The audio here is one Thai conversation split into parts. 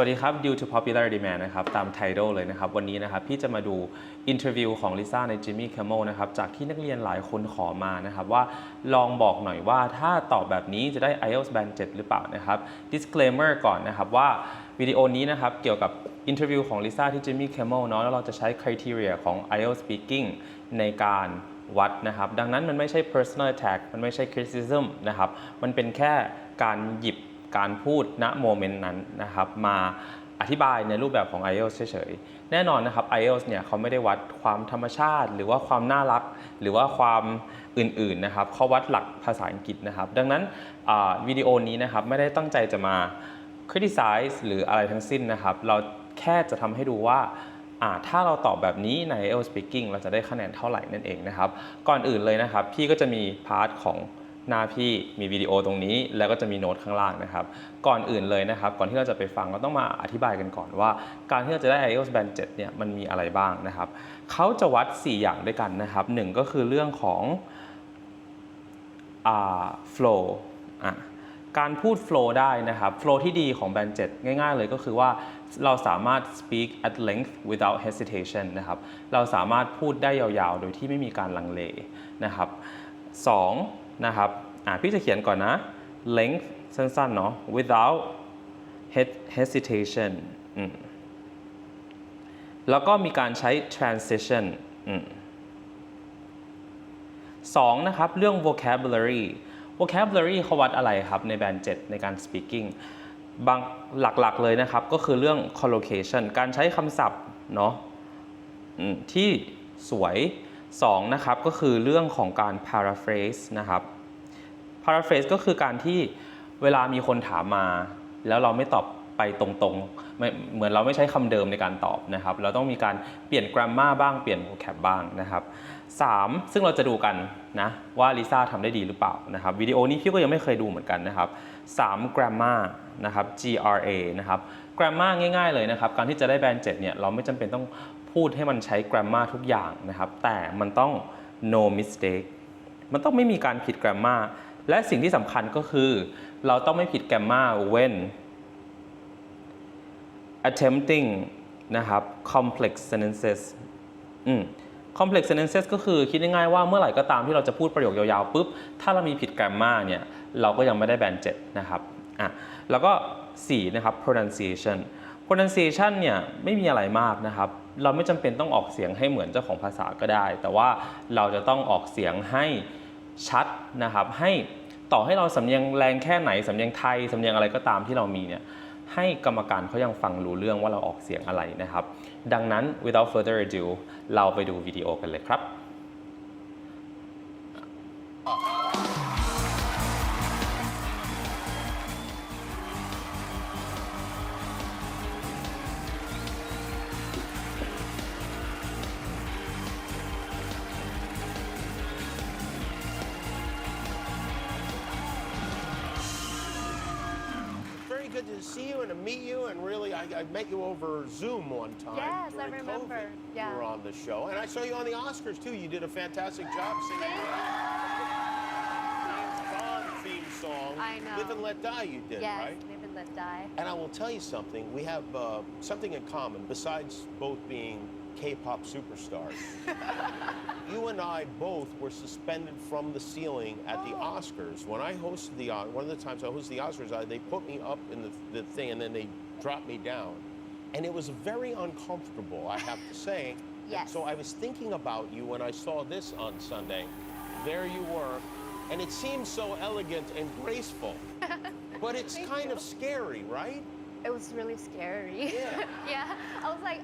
วัสดีครับ due to popular demand นะครับ ตาม title เลยนะครับ วันนี้นะครับ พี่จะมาดูอินเทอร์วิวของลิซ่าใน Jimmy Kimmel นะครับ จากที่นักเรียนหลายคนขอมานะครับ ว่าลองบอกหน่อยว่าถ้าตอบแบบนี้จะได้ IELTS Band 7 หรือเปล่านะครับ disclaimer ก่อนนะครับว่าวิดีโอนี้นะครับ เกี่ยวกับอินเทอร์วิวของลิซ่าที่ Jimmy Kimmel เนาะแล้วเราจะใช้ criteria ของ IELTS speaking ในการวัดนะครับ ดังนั้นมันไม่ใช่ personal attack มันไม่ใช่ criticism นะครับ มันเป็นแค่การหยิบ การพูดณโมเมนต์นั้นนะครับมาอธิบายในรูปแบบของ IELTS เฉยๆ แน่นอนนะครับ IELTS เนี่ยเขาไม่ได้วัดความธรรมชาติ หรือว่าความน่ารัก หรือว่าความอื่นๆนะครับเขาวัดหลักภาษาอังกฤษนะครับ ดังนั้นวิดีโอนี้นะครับไม่ได้ตั้งใจจะมา criticize หรืออะไรทั้งสิ้นนะครับ เราแค่จะทำให้ดูว่าถ้าเราตอบแบบนี้ใน IELTS speaking เราจะได้คะแนนเท่าไหร่นั่นเองนะครับ ก่อนอื่นเลยนะครับ พี่ก็จะมีพาร์ทของ หน้าพี่มีวิดีโอตรงนี้ แล้วก็จะมีโน้ตข้างล่างนะครับ ก่อนอื่นเลยนะครับ ก่อนที่เราจะไปฟังเราต้องมาอธิบายกันก่อนว่า การที่เราจะได้ IELTS Band 7เนี่ยมันมีอะไรบ้างนะครับเขาจะวัด 4 อย่างด้วยกันนะครับหนึ่งก็คือเรื่องของอ่า flow อะการพูด flow ได้นะครับ flow ที่ดีของ Band 7 ง่ายๆเลยก็คือว่าเราสามารถ speak at length without hesitation นะครับเราสามารถพูดได้ยาวๆ โดยที่ไม่มีการลังเลนะครับสองนะครับ อะพี่จะเขียนก่อนนะ length สั้นๆเนาะ without hesitation แล้วก็มีการใช้ transition อสองนะครับ เรื่อง vocabulary vocabulary เขาวัดอะไรครับ ในแบนด์7ในการ speaking บางหลักๆเลยนะครับ ก็คือเรื่อง collocation การใช้คำศัพท์เนาะที่สวยสองนะครับ ก็คือเรื่องของการ paraphrase นะครับ paraphrase ก็คือการที่เวลามีคนถามมา แล้วเราไม่ตอบไปตรงๆ เหมือนเราไม่ใช้คำเดิมในการตอบนะครับ เราต้องมีการเปลี่ยน grammar บ้าง เปลี่ยน vocab บ้างนะครับสามซึ่งเราจะดูกันนะว่าลิซ่าทำได้ดีหรือเปล่านะครับวิดีโอนี้พี่ก็ยังไม่เคยดูเหมือนกันนะครับสาม grammar นะครับ G R A นะครับ grammar ง่าย ๆ เลยนะครับ การที่จะได้แบนด์7เนี่ยเราไม่จำเป็นต้องพูดให้มันใช้ grammar ทุกอย่างนะครับ แต่มันต้อง no mistake มันต้องไม่มีการผิด grammar และสิ่งที่สำคัญก็คือ เราต้องไม่ผิด grammar when attempting นะครับ complex sentences อืม complex sentences ก็คือคิดง่ายๆว่าเมื่อไหร่ก็ตามที่เราจะพูดประโยคยาวๆปุ๊บ ถ้าเรามีผิด grammar เนี่ย เราก็ยังไม่ได้แบนด์7นะครับ อะ แล้วก็ 4 นะครับ pronunciation pronunciation เนี่ยไม่มีอะไรมากนะครับ เราไม่จำเป็นต้องออกเสียงให้เหมือนเจ้าของภาษาก็ได้ แต่ว่าเราจะต้องออกเสียงให้ ชัดนะครับให้ต่อให้เราสำเนียงแรงแค่ไหนสำเนียงไทยสำเนียงอะไรก็ตามที่เรามีเนี่ยให้กรรมการเขายังฟังรู้เรื่องว่าเราออกเสียงอะไรนะครับ ดังนั้น without further ado เราไปดูวิดีโอกันเลยครับ Very good to see you and to meet you. And really, I, I met you over Zoom one time. Yes, I remember. COVID. Yeah. You were on the show. And I saw you on the Oscars, too. You did a fantastic job singing Thank the Bond theme song. I know. Live and Let Die, you did, Yes, right? live and let die. And I will tell you something. We have uh, something in common besides both being K-pop superstars. you and I both were suspended from the ceiling at the Oh. Oscars. When I hosted the one of the times I hosted the Oscars, I, they put me up in the, the thing and then they dropped me down, and it was very uncomfortable. I have to say. Yes. So I was thinking about you when I saw this on Sunday. There you were, and it seemed so elegant and graceful. But it's Thank kind you. of scary, right? It was really scary. Yeah. yeah. I was like,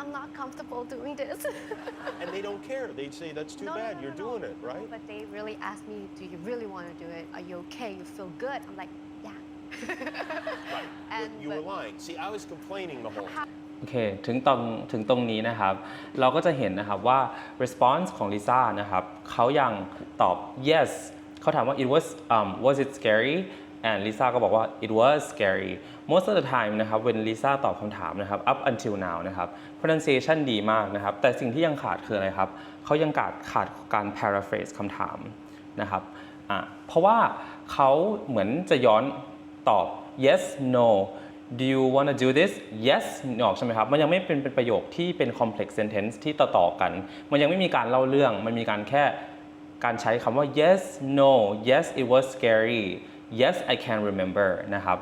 I'm not comfortable doing this. And they don't care. They'd say, that's too No, no, bad. no, You're no, no. doing it, right? But they really asked me, do you really want to do it? Are you okay? You feel good? I'm like, yeah. Right. and you were but- lying. See, I was complaining the whole time. โอเค ถึงตรงถึงตรงนี้นะครับ เราก็จะเห็นนะครับว่า response ของลิซ่านะครับเขายังตอบ yes เขาถามว่า it was um, was it scary and ลิซ่าก็บอกว่า it was scary most of the time นะครับ when ลิซ่าตอบคำถามนะครับ up until now นะครับ pronunciation ดีมากนะครับ แต่สิ่งที่ยังขาดคืออะไรครับเขายังขาดขาดการ paraphrase คำถามนะครับเพราะว่าเขาเหมือนจะย้อนตอบ yes no do you wanna do this yes นออกใช่ไหมครับ มันยังไม่เป็นเป็นประโยคที่เป็น complex sentence ที่ต่อต่อๆกัน มันยังไม่มีการเล่าเรื่อง มันมีการแค่การใช้คำว่า yes no yes it was scary yes I can remember นะครับ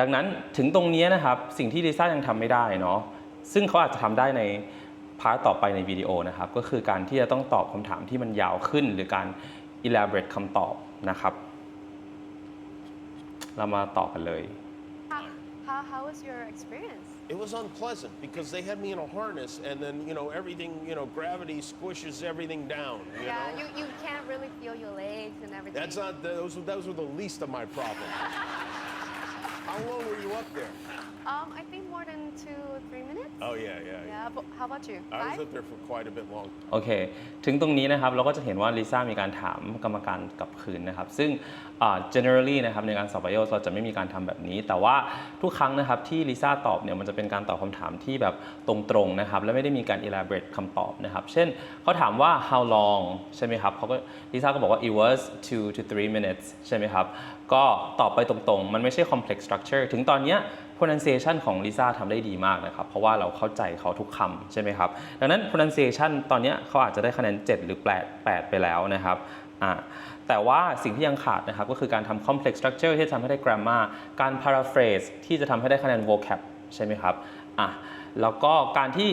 ดังนั้นถึงตรงนี้นะครับ สิ่งที่ลิซ่ายังทำไม่ได้เนาะ ซึ่งเขาอาจจะทำได้ในพาร์ตต่อไปในวิดีโอนะครับ ก็คือการที่จะต้องตอบคำถามที่มันยาวขึ้น หรือการ elaborate คำตอบนะครับ เรามาต่อกันเลย How, how, how was your experience? It was unpleasant because they had me in a harness and then, you know, everything, you know, gravity squishes everything down. You yeah, know? you, you can't really feel your legs and everything. That's not, those, those were the least of my problems. How long were you up there? Um, I think more than two or three minutes. Oh, yeah, yeah, yeah. Yeah, but how about you? I was Five? up there for quite a bit long. โอเค ถึงตรงนี้นะครับเราก็จะเห็นว่าลิซ่ามีการถามกรรมการกลับคืนนะครับ ซึ่งอ่า generally นะครับในการสอบไบโอเราจะไม่มีการทำแบบนี้ แต่ว่าทุกครั้งนะครับที่ลิซ่าตอบเนี่ยมันจะเป็นการตอบคำถามที่แบบตรงๆนะครับและไม่ได้มีการ elaborate คำตอบนะครับ เช่นเขาถามว่า how long ใช่ไหมครับเขาก็ลิซ่าก็บอกว่า it was two to three minutes ใช่ไหมครับ ก็ตอบไปตรงๆ มันไม่ใช่ complex structure ถึงตอนเนี้ย pronunciation ของลิซ่าทำได้ดีมากนะครับ เพราะว่าเราเข้าใจเขาทุกคำใช่ไหมครับ ดังนั้น pronunciation ตอนนี้เขาอาจจะได้คะแนน 7 หรือ 8 8 ไปแล้วนะครับแต่ว่าสิ่งที่ยังขาดนะครับ ก็คือการทำ complex structure ที่จะทำให้ได้ grammar การ paraphrase ที่จะทำให้ได้คะแนน vocab ใช่ไหมครับอะแล้วก็การที่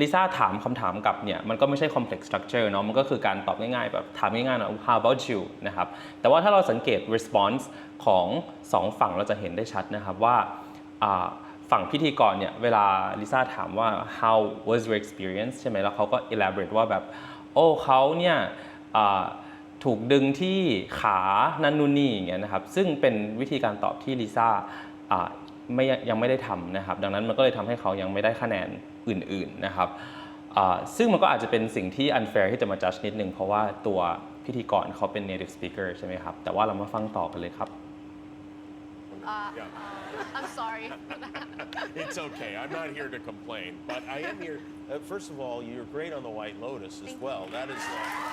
ลิซ่าถามคำถามกลับเนี่ยมันก็ไม่ใช่ complex structure เนาะมันก็คือการตอบง่ายๆแบบถามง่ายๆนะ how about you นะครับแต่ว่าถ้าเราสังเกต response ของสองฝั่งเราจะเห็นได้ชัดนะครับว่า ฝั่งพิธีกรเนี่ยเวลาลิซ่าถามว่า how was your experience ใช่ไหมแล้วเขาก็ elaborate ว่าแบบ โอ้เขาเนี่ยถูกดึงที่ขานันนูนนี่อย่างเงี้ยนะครับซึ่งเป็นวิธีการตอบที่ลิซ่าไม่ยังไม่ได้ทำนะครับ ดังนั้นมันก็เลยทำให้เขายังไม่ได้คะแนนอื่นๆนะครับซึ่งมันก็อาจจะเป็นสิ่งที่ unfair ที่จะมา judge นิดนึง เพราะว่าตัวพิธีกรเขาเป็น native speaker ใช่ไหมครับ แต่ว่าเรามาฟังต่อกันเลยครับ uh, uh, I'm sorry. It's okay. I'm not here to complain, but I am here. Uh, first of all, you're great on the White Lotus as Thank well. That is. Uh,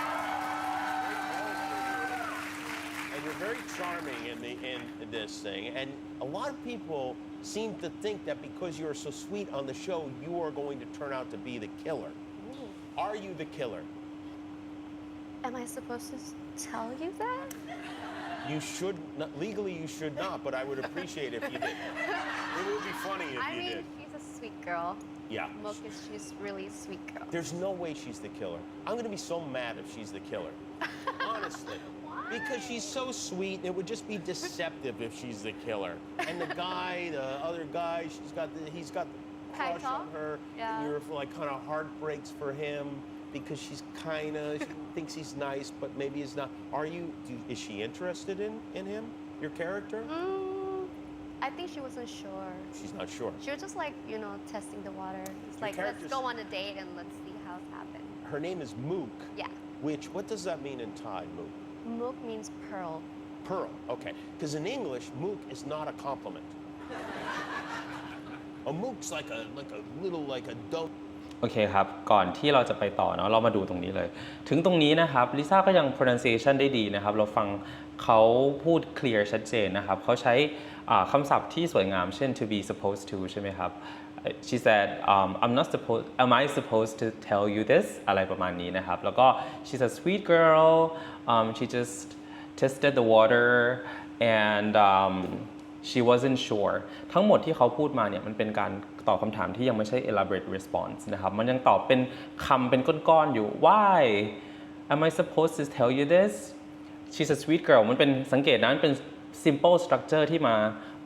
and you're very charming in the in this thing. And a lot of people seem to think that because you're so sweet on the show, you are going to turn out to be the killer. Are you the killer? Am I supposed to tell you that? You should not, legally you should not, but I would appreciate if you did. It would be funny if I you mean, did. she's a sweet girl. Yeah. Mook is she's really a sweet girl. There's no way she's the killer. I'm gonna be so mad if she's the killer. Honestly. Because she's so sweet, it would just be deceptive if she's the killer. And the guy, the other guy, she's got the, he's got the crush Kaito? on her. Yeah. And you're like kind of heartbreaks for him because she's kind of she thinks he's nice, but maybe he's not. Are you? Do, is she interested in in him? Your character? Mm, I think she wasn't sure. She's not sure. She was just like, you know, testing the water. It's Your like, let's go on a date and let's see how it happens. Her name is Mook. Yeah. Which what does that mean in Thai, Mook? Mook means pearl. Pearl. Okay. Because in English, mook is not a compliment. a mook's like a like a little like a dope. โอเคครับ ก่อนที่เราจะไปต่อเนาะเรามาดูตรงนี้เลย ถึงตรงนี้นะครับลิซ่าก็ยัง pronunciation ได้ดีนะครับ เราฟังเขาพูด clear ชัดเจนนะครับ เขาใช้คำศัพท์ที่สวยงามเช่น to be supposed to ใช่ไหมครับ she said um, I'm not supposed am I supposed to tell you this อะไรประมาณนี้นะครับ แล้วก็ she's a sweet girl um, she just tested the water and um, she wasn't sure ทั้งหมดที่เขาพูดมาเนี่ยมันเป็นการ ตอบคำถามที่ยังไม่ใช่ elaborate response นะครับ มันยังตอบเป็นคำเป็นก้อนๆอยู่ why am I supposed to tell you this she's a sweet girl มันเป็นสังเกตนะมันเป็น simple structure ที่มา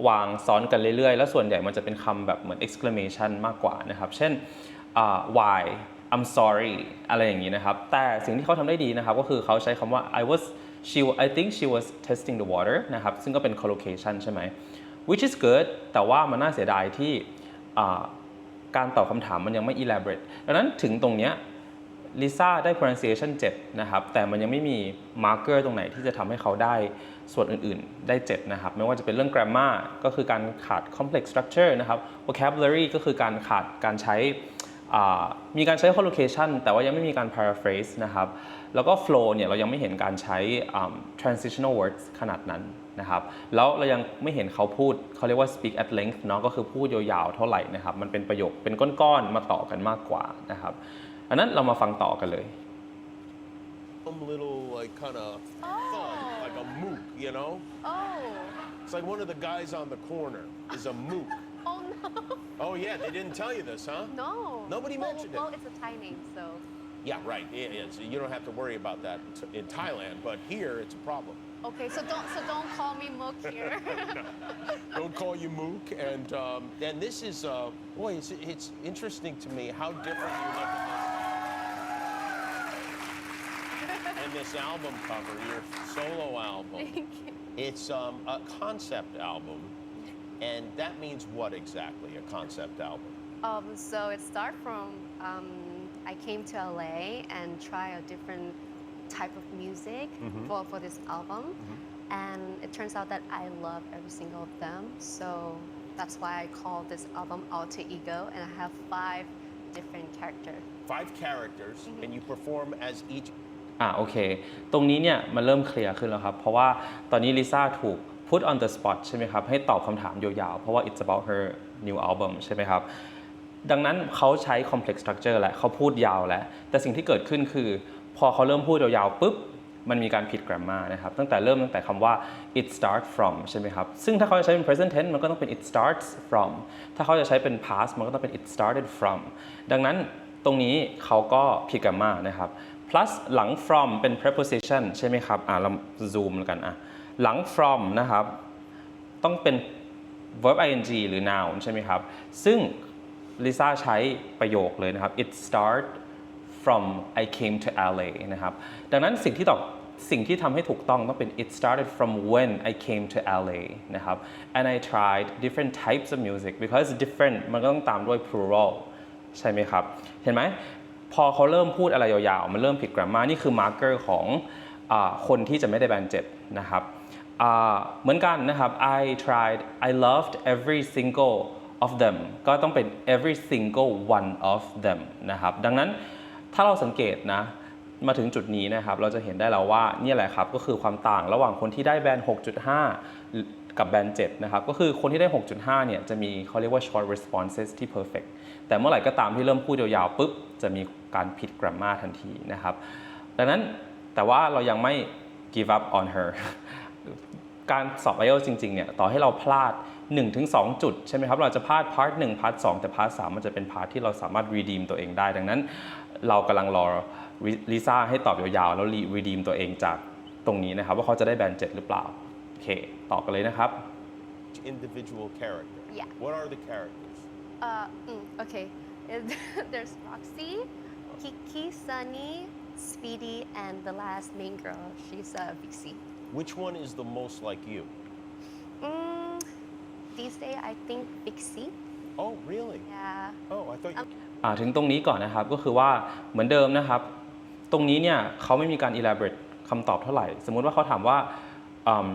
วางซ้อนกันเรื่อยๆ แล้วส่วนใหญ่มันจะเป็นคำแบบเหมือน exclamation มากกว่านะครับ เช่นอ่า why I'm sorry อะไรอย่างนี้นะครับ แต่สิ่งที่เขาทำได้ดีนะครับ ก็คือเขาใช้คำว่า I was she I think she was testing the water นะครับ ซึ่งก็เป็น collocation ใช่ไหม which is good แต่ว่ามันน่าเสียดายที่ การตอบคำถามมันยังไม่ elaborate ดังนั้นถึงตรงเนี้ยลิซ่าได้ pronunciation 7 นะครับ แต่มันยังไม่มี marker ตรงไหนที่จะทำให้เขาได้ส่วนอื่นๆ ได้ 7 นะครับ ไม่ว่าจะเป็นเรื่อง grammar ก็คือการขาด complex structure นะครับ vocabulary ก็คือการขาดการใช้ มีการใช้ collocation แต่ว่ายังไม่มีการ paraphrase นะครับ แล้วก็ flow เนี่ยเรายังไม่เห็นการใช้ transitional words ขนาดนั้น นะครับแล้วเรายังไม่เห็นเขาพูดเขาเรียกว่า speak at length เนาะก็คือพูดยาวๆเท่าไหร่นะครับมันเป็นประโยคเป็นก้อนๆมาต่อกันมากกว่านะครับอันนั้นเรามาฟังต่อกันเลย Some little like kind of thug, like a mook, you know? Oh. It's like one of the guys on the corner is a mook. Oh no. Oh yeah, they didn't tell you this, huh? No. Nobody well, mentioned it. Well, it's a Thai name, so. Yeah, right. Yeah, yeah. So you don't have to worry about that t- in Thailand, but here it's a problem. Okay, so don't so don't call me Mook here. Don't call you mook. And um, and this is uh, boy, it's it's interesting to me how different you look at this. And this album cover, your solo album, Thank you. it's um, a concept album, and that means what exactly? A concept album? Um, so it started from um, I came to LA and try a different type of music for, for this album. And it turns out that I love every single of them. So that's why I call this album Alter Ego. And I have five different characters. Five characters, and you perform as each อ่าโอเค ตรงนี้เนี่ยมันเริ่มเคลียร์ขึ้นแล้วครับ เพราะว่าตอนนี้ลิซ่าถูก put on the spot ใช่ไหมครับ ให้ตอบคำถามยาวๆ เพราะว่า it's about her new album ใช่ไหมครับดังนั้นเขาใช้ complex structure แหละเขาพูดยาวแล้ว แต่สิ่งที่เกิดขึ้นคือพ อเขาเริ่มพูดยาวๆปุ๊บมันมีการผิด grammar นะครับ ตั้งแต่เริ่มตั้งแต่คำว่า it starts from ใช่ไหมครับ ซึ่งถ้าเขาจะใช้เป็น present tense มันก็ต้องเป็น it starts from ถ้าเขาจะใช้เป็น past มันก็ต้องเป็น it started from ดังนั้นตรงนี้เขาก็ผิด grammar นะครับ plus หลัง from เป็น preposition ใช่ไหมครับ อ่าเรา zoom แล้วกันอะ หลัง from นะครับ ต้องเป็น verb ing หรือ noun ใช่ไหมครับ ซึ่งลิซ่าใช้ประโยคเลยนะครับ it start from I came to LA นะครับ ดังนั้นสิ่งที่ตอบสิ่งที่ทำให้ถูกต้องต้องเป็น it started from when I came to LA นะครับ and I tried different types of music because different มันก็ต้องตามด้วย plural ใช่ไหมครับ เห็นไหม พอเขาเริ่มพูดอะไรยาวๆ มันเริ่มผิด grammar นี่คือ marker ของอคนที่จะไม่ได้แบนเจ็ดนะครับเหมือนกันนะครับ I tried I loved every single of them ก็ต้องเป็น every single one of them นะครับ ดังนั้น ถ้าเราสังเกตนะมาถึงจุดนี้นะครับ เราจะเห็นได้แล้วว่านี่แหละครับ ก็คือความต่างระหว่างคนที่ได้แบนด์6.5 กับแบนด์7นะครับ ก็คือคนที่ได้ 6.5 เนี่ยจะมีเขาเรียกว่า short responses ที่ perfect แต่เมื่อไหร่ก็ตามที่เริ่มพูดยาวๆปุ๊บ จะมีการผิด grammar ทันทีนะครับ ดังนั้นแต่ว่าเรายังไม่ give up on her การสอบ IELTS จริงๆเนี่ยต่อให้เราพลาด 1-2 จุด ใช่ไหมครับ เราจะพลาดพาร์ท1พาร์ท2แต่พาร์ท3มันจะเป็นพาร์ทที่เราสามารถ redeem ตัวเองได้ ดังนั้นเรากำลังรอลิซ่าให้ตอบยาวๆ แล้ว redeem ตัวเองจากตรงนี้นะครับ ว่าเขาจะได้แบน7หรือเปล่า โอเค ตอบกันเลยนะครับ individual character. Yeah. What are the characters? Uh, mm, okay. There's Roxy, Kiki, Sunny, Speedy, and the last main girl. She's uh, Vixie. Which one is the most like you? Mm, these days, I think Vixie. Oh, really? Yeah. Oh, I thought you. อ่าถึงตรงนี้ก่อนนะครับก็คือว่าเหมือนเดิมนะครับ ตรงนี้เนี่ยเขาไม่มีการ elaborate คำตอบเท่าไหร่ สมมุติว่าเขาถามว่าอืม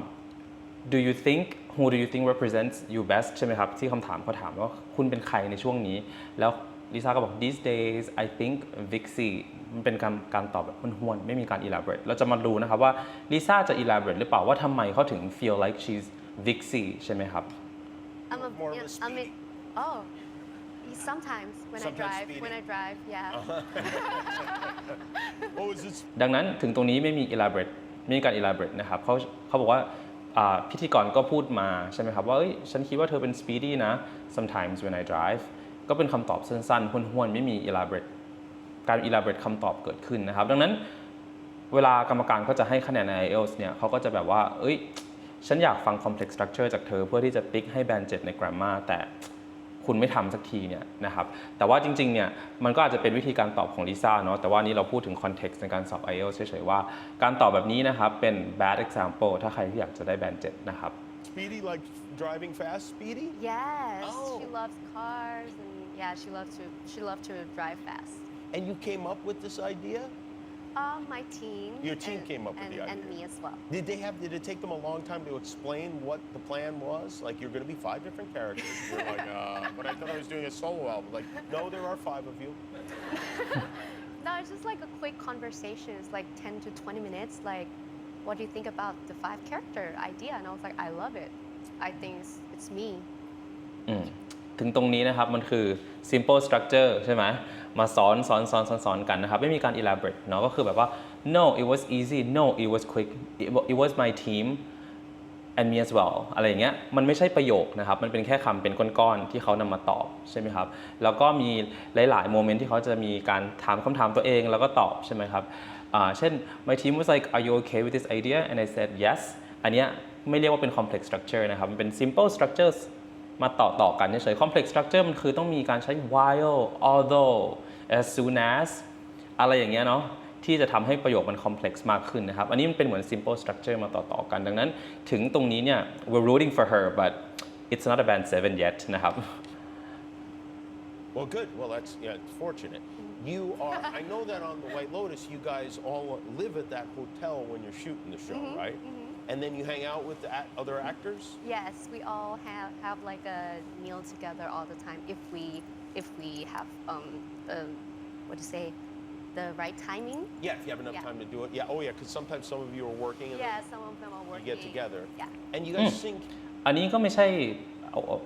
do you think who do you think represents you best ใช่ไหมครับ ที่คำถามเขาถามว่าคุณเป็นใครในช่วงนี้ แล้ว ลิซ่าก็บอก these days I think Vixie มันเป็นการการตอบแบบห้วนๆไม่มีการ elaborate เราจะมาดูนะครับว่าลิซ่าจะ elaborate หรือเปล่าว่าทำไมเขาถึง feel like she's Vixie ใช่ไหมครับ I'm a, More of a yeah, I mean, speedy. oh, sometimes when Sometimes I drive, speedy. when I drive, yeah. Oh, is it? ดังนั้นถึงตรงนี้ไม่มี elaborate ไม่มีการ elaborate นะครับเขาเขาบอกว่าอ่าพิธีกรก็พูดมาใช่ไหมครับว่าเอ้ยฉันคิดว่าเธอเป็น speedy นะ sometimes when I drive ก็เป็นคำตอบสั้นๆห้วนๆ ไม่มี elaborate การ elaborate คำตอบเกิดขึ้นนะครับ ดังนั้นเวลากรรมการเขาจะให้คะแนนใน IELTS เนี่ยเขาก็จะแบบว่า เอ้ย ฉันอยากฟัง complex structure จากเธอเพื่อที่จะติ๊กให้แบนเจ็ดใน grammar แต่คุณไม่ทำสักทีเนี่ยนะครับ แต่ว่าจริงๆ เนี่ยมันก็อาจจะเป็นวิธีการตอบของลิซ่าเนาะ แต่ว่านี้เราพูดถึง context ในการสอบ IELTS เฉยๆ ว่าการตอบแบบนี้นะครับเป็น bad example ถ้าใครที่อยากจะได้แบนเจ็ดนะครับ Speedy like driving fast? Speedy? Yes, Oh. she loves cars and yeah, she loved to she loves to drive fast. And you came up with this idea? Uh, my team. Your team and, came up with the idea. And me as well. Did they have? Did it take them a long time to explain what the plan was? Like you're going to be five different characters. You're like, uh, but I thought I was doing a solo album. Like, no, there are five of you. No, it's just like a quick conversation. It's like 10 to 20 minutes. Like, what do you think about the five character idea? And I was like, I love it. I think it's, it's me. อืม ถึงตรงนี้นะครับ มันคือ simple structure ใช่ไหมมาสอนสอนสอนสอนสอนกันนะครับ ไม่มีการ elaborate เนาะก็คือแบบว่า no it was easy no it was quick it was my team and me as well อะไรอย่างเงี้ย มันไม่ใช่ประโยคนะครับ มันเป็นแค่คำเป็นก้อนๆ ที่เขานำมาตอบใช่ไหมครับ แล้วก็มีหลายๆ โมเมนต์ที่เขาจะมีการถามคำถามตัวเองแล้วก็ตอบใช่ไหมครับ เช่น my team was like are you okay with this idea and I said yes อันเนี้ยไม่เรียกว่าเป็น complex structure นะครับ มันเป็น simple structures มาต่อต่อกันเฉยๆ complex structure มันคือต้องมีการใช้ while although as soon as อะไรอย่างเงี้ยเนาะที่จะทำให้ประโยคมัน complex มากขึ้นนะครับ อันนี้มันเป็นเหมือน simple structure มาต่อๆกัน ดังนั้นถึงตรงนี้เนี่ย we're rooting for her but it's not a band 7 yet นะครับ Well, good. Well, that's yeah, it's fortunate. You are. I know that on the White Lotus, you guys all live at that hotel when you're shooting the show, right? And then you hang out with the a- other actors. Yes, we all have, have like a meal together all the time if we if we have um the what to say the right timing. Yeah, if you have enough Yeah. time to do it. Yeah. Oh, yeah. Because sometimes some of you are working and Yeah, some of them are then you working. get together. Yeah. And you guys sing. อันนี้ก็ไม่ใช่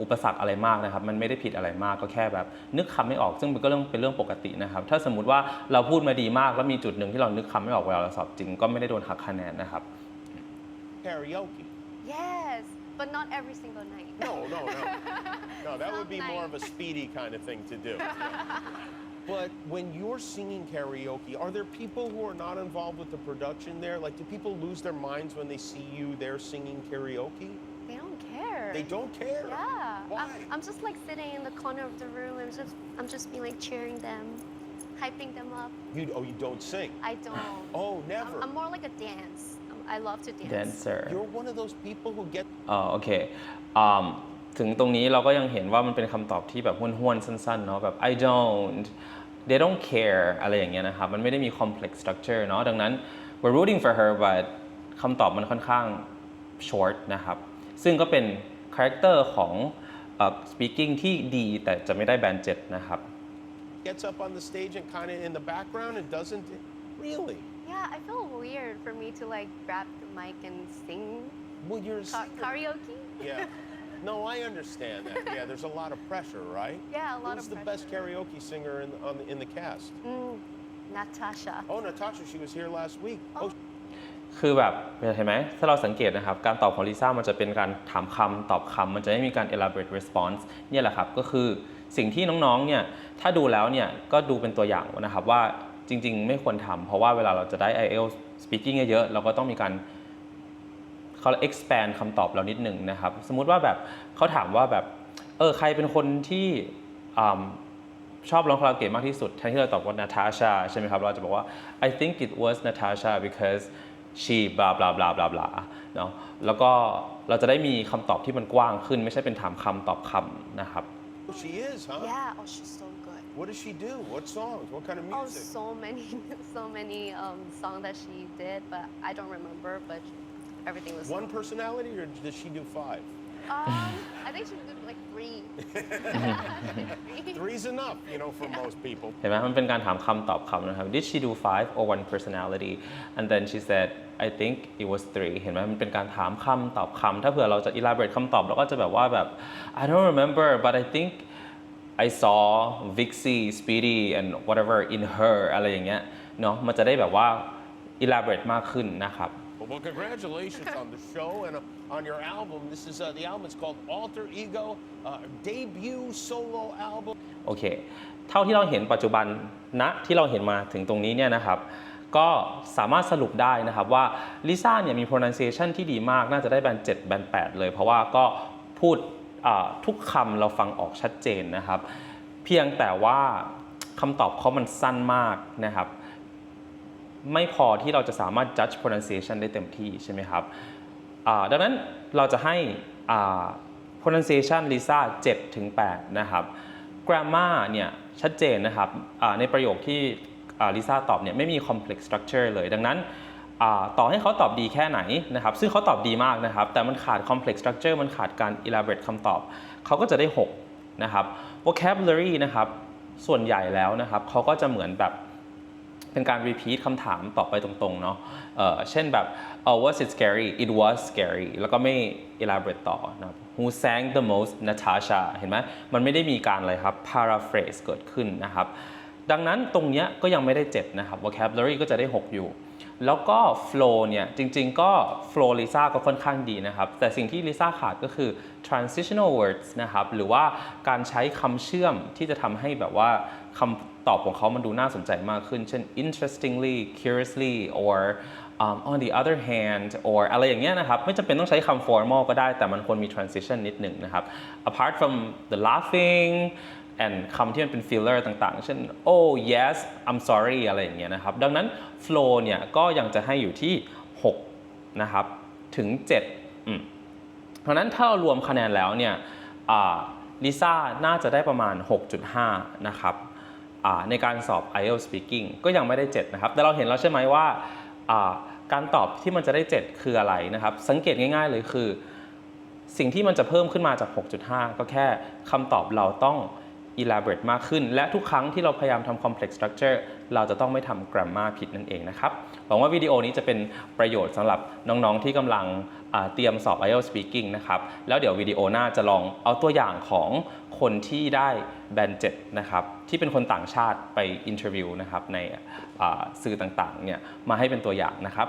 อุปสรรคอะไรมากนะครับ มันไม่ได้ผิดอะไรมากก็แค่แบบ นึกคำไม่ออกซึ่งมันก็เรื่องเป็นเรื่องปกตินะครับ ถ้าสมมติว่าเราพูดมาดีมากแล้วมีจุดหนึ่งที่เรานึกคำไม่ออกเวลาเราสอบจริงก็ไม่ได้โดนหักคะแนนนะครับ Karaoke. Yes, but not every single night. No, no, no. No, that would be Some more of a speedy kind of thing to do. But when you're singing karaoke, are there people who are not involved with the production there? Like, do people lose their minds when they see you there singing karaoke? They don't care. They don't care. Yeah. Why? I'm, I'm just like sitting in the corner of the room and just I'm just being like cheering them, hyping them up. You, oh, you don't sing. I don't. Oh, I'm, never. I'm more like a dance. Um, I love to dance. dancer You're one of those people who get อ่าโอเคอ่าถึงตรงนี้เราก็ยังเห็นว่ามันเป็นคำตอบที่แบบห้วนๆ สั้นๆ เนาะแบบ I don't they don't care อะไรอย่างเงี้ยนะครับ มันไม่ได้มี complex structure เนาะดังนั้น we're rooting for her but คำตอบมันค่อนข้าง short นะครับ ซึ่งก็เป็น character ของเอ่อ speaking ที่ดีแต่จะไม่ได้แบนเจ็ดนะครับ gets up on the stage and kind of in the background and doesn't really. Yeah, I feel weird for me to like grab the mic and sing Well, you're a ka- singer. karaoke. Yeah. No, I understand that. Yeah, there's a lot of pressure, right? Yeah, a lot Who's of the best pressure. karaoke singer in on the, in the cast? Mm, Natasha. Oh, Natasha, she was here last week. Oh, คือแบบเห็นไหมถ้าเราสังเกตนะครับ การตอบของลิซ่ามันจะเป็นการถามคำตอบคำมันจะไม่มีการ elaborate response เนี่ยแหละครับ ก็คือสิ่งที่น้องๆเนี่ยถ้าดูแล้วเนี่ยก็ดูเป็นตัวอย่างนะครับว่า จริง ๆ ไม่ควรทำเพราะว่าเวลาเราจะได้ IELTS speaking เยอะๆเราก็ต้องมีการเขา expand คำตอบเรานิดหนึ่งนะครับ สมมุติว่าแบบเขาถามว่าแบบเออใครเป็นคนที่อ่าชอบร้องคาราโอเกะมากที่สุดแทนที่เราตอบว่า Natasha ใช่ไหมครับ เราจะบอกว่า I think it was Natasha because she blah blah blah blah blah เนาะแล้วก็เราจะได้มีคำตอบที่มันกว้างขึ้น ไม่ใช่เป็นถามคำตอบคำนะครับ she is, huh? Yeah. Oh, she's so good. What does she do? What songs? What kind of Oh, music? so many, so many um, songs that she did, but I don't remember. But everything was. One personality, or does she do five? Um, I think she did like three. Three. Three's enough, you know, for most people. เห็นไหมมันเป็นการถามคำตอบคำนะครับ Did she do five or one personality and then she said I think it was three เห็นไหมมันเป็นการถามคำตอบคำถ้าเผื่อเราจะ elaborate คำตอบเราก็จะแบบว่าแบบ I don't remember but I think I saw Vixie Speedy and whatever in her อะไรอย่างเงี้ยเนาะมันจะได้แบบว่า elaborate มากขึ้นนะครับ Well, well, congratulations on the show and uh, on your album. This is uh, the album. It's called Alter Ego, uh, debut solo album. โอเค เท่าที่เราเห็นปัจจุบันณที่เราเห็นมาถึงตรงนี้เนี่ยนะครับ ก็สามารถสรุปได้นะครับว่าลิซ่าเนี่ยมี pronunciation ที่ดีมาก น่าจะได้แบน7แบน8เลย เพราะว่าก็พูดอ่า ทุกคำเราฟังออกชัดเจนนะครับ เพียงแต่ว่าคำตอบเขามันสั้นมากนะครับ ไม่พอที่เราจะสามารถ judge pronunciation ได้เต็มที่ใช่ไหมครับดังนั้นเราจะให้ pronunciation ลิซ่า7ถึง8นะครับ grammar เนี่ยชัดเจนนะครับในประโยคที่ลิซ่าตอบเนี่ยไม่มี complex structure เลยดังนั้น ต่อให้เขาตอบดีแค่ไหนนะครับ ซึ่งเขาตอบดีมากนะครับ แต่มันขาด complex structure มันขาดการ elaborate คำตอบ เขาก็จะได้ 6 นะครับ vocabulary นะครับ ส่วนใหญ่แล้วนะครับ เขาก็จะเหมือนแบบเป็นการ repeat คำถามตอบไปตรงๆ เนาะเเช่นแบบ oh was it scary it was scary แล้วก็ไม่ elaborate ต่อนะครับ who sang the most Natasha เห็นไหมมันไม่ได้มีการอะไรครับ paraphrase เกิดขึ้นนะครับ ดังนั้นตรงเนี้ยก็ยังไม่ได้ 7 นะครับ vocabulary ก็จะได้ 6 อยู่ แล้วก็ flow เนี่ยจริงๆ ก็ flow ลิซ่าก็ค่อนข้างดีนะครับ แต่สิ่งที่ลิซ่าขาดก็คือ transitional words นะครับ หรือว่าการใช้คำเชื่อมที่จะทำให้แบบว่าคำตอบของเขามันดูน่าสนใจมากขึ้น เช่น interestingly curiously or um, on the other hand or อะไรอย่างเงี้ยนะครับ ไม่จำเป็นต้องใช้คำ formal ก็ได้แต่มันควรมี transition นิดหนึ่งนะครับ apart from the laughing and คำที่มันเป็น filler ต่างๆ เช่น oh yes I'm sorry อะไรอย่างเงี้ยนะครับ ดังนั้น flow เนี่ยก็ยังจะให้อยู่ที่ 6 นะครับ ถึง7อืมเพราะนั้นถ้าเรารวมคะแนนแล้วเนี่ยลิซ่าน่าจะได้ประมาณ 6.5 นะครับในการสอบ IELTS Speaking ก็ยังไม่ได้ 7 นะครับ แต่เราเห็นแล้วใช่ไหมว่าอ่าการตอบที่มันจะได้ 7 คืออะไรนะครับ สังเกตง่ายๆเลยคือ สิ่งที่มันจะเพิ่มขึ้นมาจาก 6.5 ก็แค่คำตอบเราต้อง elaborate มากขึ้น และทุกครั้งที่เราพยายามทำ complex structure เราจะต้องไม่ทำ grammar ผิดนั่นเองนะครับ หวังว่าวิดีโอนี้จะเป็นประโยชน์สำหรับน้องๆ ที่กำลังเตรียมสอบ IELTS speaking นะครับ แล้วเดี๋ยววิดีโอหน้าจะลองเอาตัวอย่างของคนที่ได้แบนเจ็นะครับที่เป็นคนต่างชาติไปอินเทอร์วิวนะครับในสื่อต่างๆเนี่ยมาให้เป็นตัวอย่างนะครับ